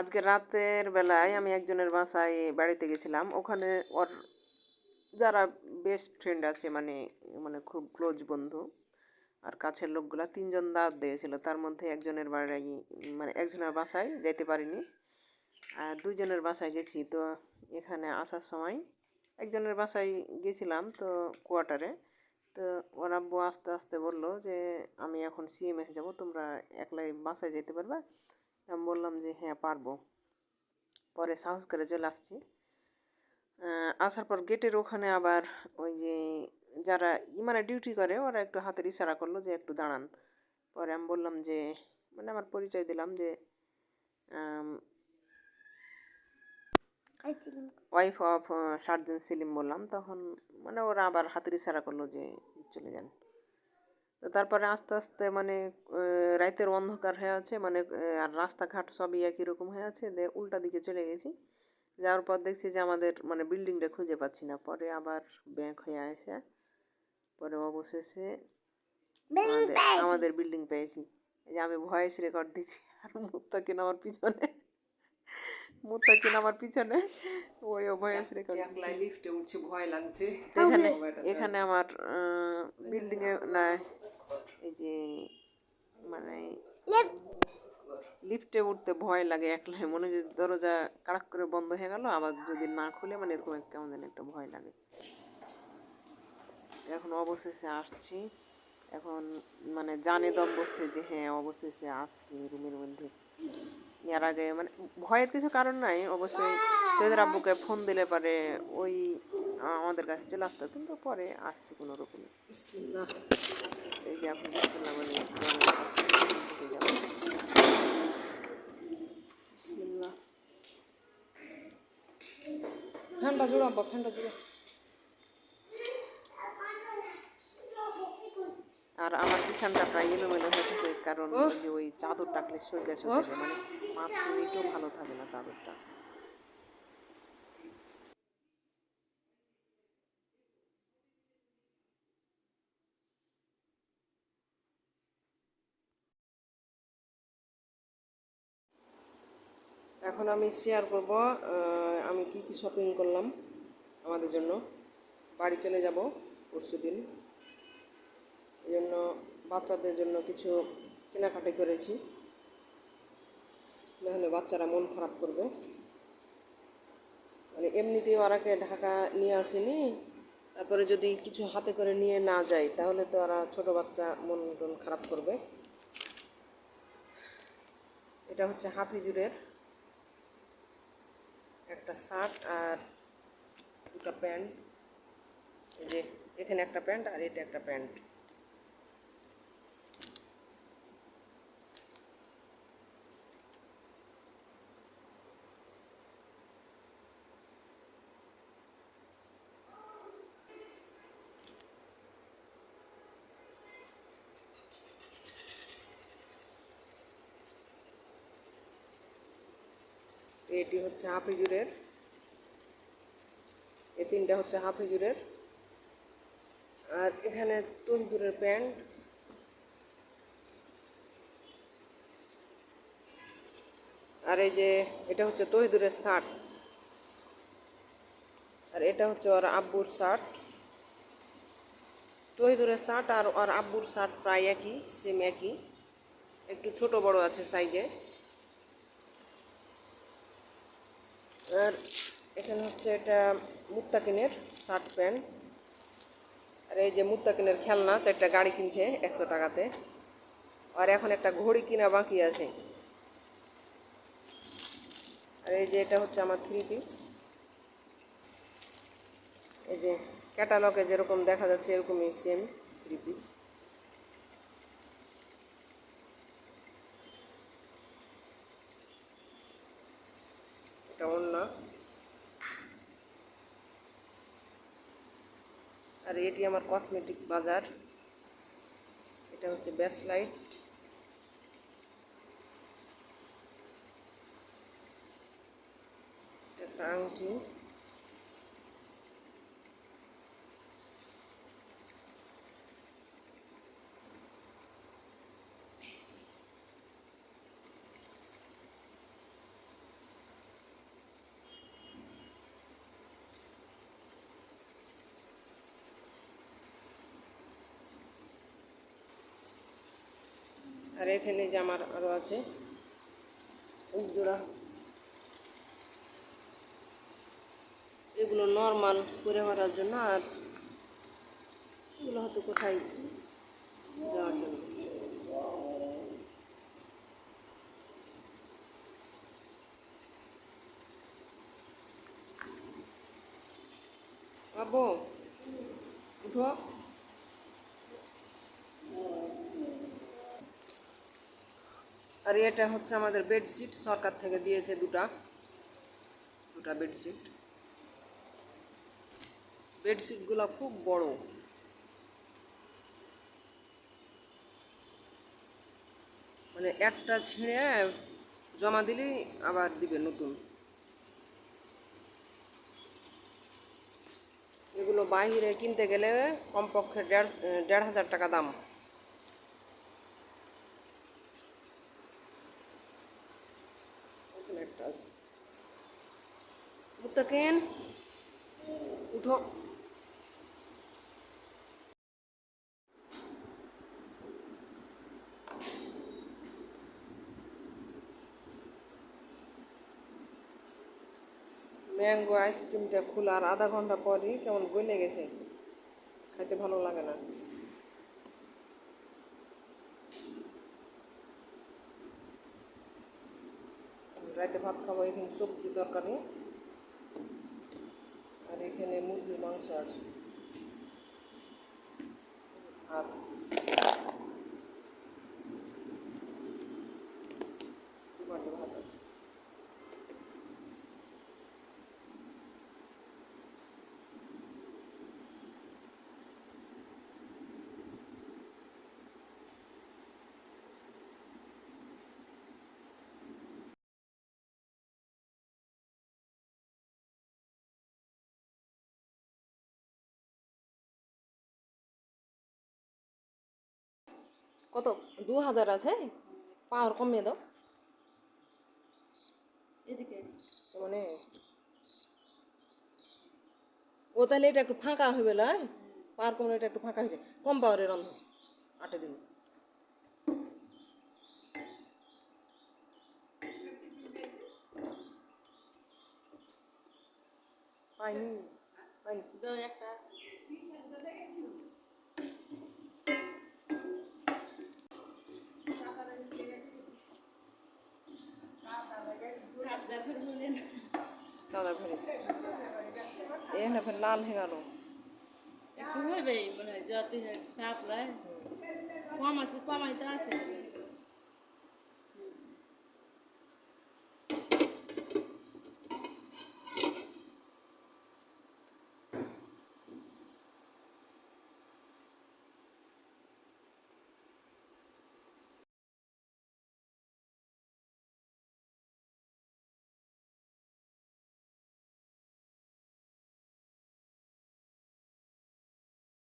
আজকে রাতের বেলায় আমি একজনের বাসায় বাড়িতে গেছিলাম। ওখানে ওর যারা বেস্ট ফ্রেন্ড আছে মানে মানে খুব ক্লোজ বন্ধু আর কাছের লোকগুলা, তিনজন দাওয়াত দিয়েছিল। তার মধ্যে একজনের বাড়ি মানে একজনের বাসায় যেতে পারিনি আর দুজনের বাসায় গেছি। তো এখানে আসার সময় একজনের বাসায় গেছিলাম তো কোয়ার্টারে তো ওর আব্বু আস্তে আস্তে বলল যে, আমি এখন সিএমএস যাব, তোমরা একলাই বাসায় যেতে পারবে? আমি বললাম যে হ্যাঁ পারব। পরে সাহস করে চলে আসছি। আসার পর গেটের ওখানে আবার ওই যে যারা মানে ডিউটি করে ওরা একটু হাতের ইশারা করল যে একটু দাঁড়ান। পরে আমি বললাম যে মানে আমার পরিচয় দিলাম যে ওয়াইফ অফ সার্জন সেলিম বললাম। তখন মানে ওরা আবার হাতের ইশারা করল যে চলে যান। তো তারপরে আস্তে আস্তে মানে রাতের অন্ধকার হয়ে আছে মানে আর রাস্তাঘাট সবই একই রকম হয়ে আছে দিয়ে উল্টা দিকে চলে গেছি। যাওয়ার পর দেখছি যে আমাদের মানে বিল্ডিংটা খুঁজে পাচ্ছি না পরে আবার ব্যাংক হয়ে আসে পরে অবশেষে আমাদের বিল্ডিং পেয়েছি। এই যে আমি ভয়েস রেকর্ড দিচ্ছি আর মুত্তাকিন আমার পিছনে? মুত্তাকিন আমার পিছনে? ওই ভয়েস রেকর্ড লিফটে উঠছে ভয় লাগছে। এখানে এখানে আমার বিল্ডিং এ না এই যে মানে লিফটে উঠতে ভয় লাগে একলাই মনে যে দরজা কাড়াক করে বন্ধ হয়ে গেল আবার যদি না খুলে মানে এরকম একটা কেমন যেন একটা ভয় লাগে। এখন অবশেষে আসছি। এখন মানে জানে দম বসছে যে হ্যাঁ অবশেষে আসছি রুমের মধ্যে। এর আগে মানে ভয়ের কিছু কারণ নাই অবশ্যই তোদের আব্বুকে ফোন দিলে পারে ওই আমাদের কাছে চলে আসতো কিন্তু পরে আসছে কোনো রকমে। এই যে। বিসমিল্লাহ ফ্যানটা জোড়া আব্বা ফ্যানটা জোড়া। আর আমার বিছানটা প্রায় এলোমেলো হয়ে থাকে কারণ যে ওই চাদর টাকলে শরীরে সরে যায় মানে পাঁচ মিনিটও ভালো থাকে না চাদরটা। এখন আমি শেয়ার করব আমি কি কি শপিং করলাম আমাদের জন্য। বাড়ি চলে যাব পরশু দিন এই জন্য, বাচ্চাদের জন্য কিছু কেনাকাটি করেছি। নাহলে বাচ্চারা মন খারাপ করবে। মানে এমনিতেই ওরাকে ঢাকা নিয়ে আসেনি। তারপরে যদি কিছু হাতে করে নিয়ে না যাই তাহলে তো ওরা ছোট বাচ্চা মন টন খারাপ করবে। এটা হচ্ছে হাফিজুরের একটা শার্ট আর দুটা প্যান্ট। এই যে, এখানে একটা প্যান্ট আর এটা একটা প্যান্ট। এটি হচ্ছে হাফিজুরের। এই তিনটা হচ্ছে হাফিজুরের। আর এখানে তহিদুরের প্যান্ট। আর এই যে এটা হচ্ছে তহিদুরের শার্ট। আর এটা হচ্ছে ওর আব্বুর শার্ট। তহিদুরের শার্ট আর ওর আব্বুর শার্ট প্রায় একই সেম একই। একটু ছোট বড় আছে সাইজে আর এখানে হচ্ছে এটা মুত্তাকিনের শার্ট প্যান্ট। আর এই যে মুত্তাকিনের খেলনা, চারটা গাড়ি কিনছে একশো টাকাতে। আর এখন একটা ঘড়ি কিনা বাকি আছে। আর এই যে এটা হচ্ছে আমার থ্রি পিস এই যে ক্যাটালগে যেরকম দেখা যাচ্ছে, এরকমই সেম থ্রি পিস এটা অন্য আর এটি আমার কসমেটিক বাজার। এটা হচ্ছে ব্যাস লাইট একটা আংটি। আর এখানে যে আমার আরও আছে এগুলো নর্মাল করে মারার জন্য আর এগুলো হয়তো কোথায় দেওয়ার জন্য। আবো উঠো। আর এটা হচ্ছে আমাদের বেডশিট, সরকার থেকে দিয়েছে দুটা। দুটা বেডশিট। বেডশিটগুলো খুব বড়। মানে একটা ছিঁড়ে জমা দিলেই আবার দিবে নতুন। এগুলো বাইরে কিনতে গেলে কমপক্ষে দেড় দেড় হাজার টাকা দাম। আছে মুত্তাকিন উঠো ম্যাঙ্গো আইসক্রিমটা খোলার আধা ঘণ্টা পরই কেমন গলে গেছে। খাইতে ভালো লাগে না। রাতে ভাত খাব এখানে সবজি তরকারি আর এখানে মুরগির মাংস আছে। কত? দু হাজার আছে পাওয়ার কমিয়ে দাও। এদিকে মানে ও তাহলে এটা একটু ফাঁকা হবে লয় পাওয়ার কমলে এটা একটু ফাঁকা হয়েছে। কম পাওয়ারের রন্ধ আটে দিন। পাইনি পাইনি। একটা চাঁদা ভরেছে এ না লাল হয়ে গেল। একটু হইবে মনে হয় যত চাপ কম আছে, কমাইতে আছে।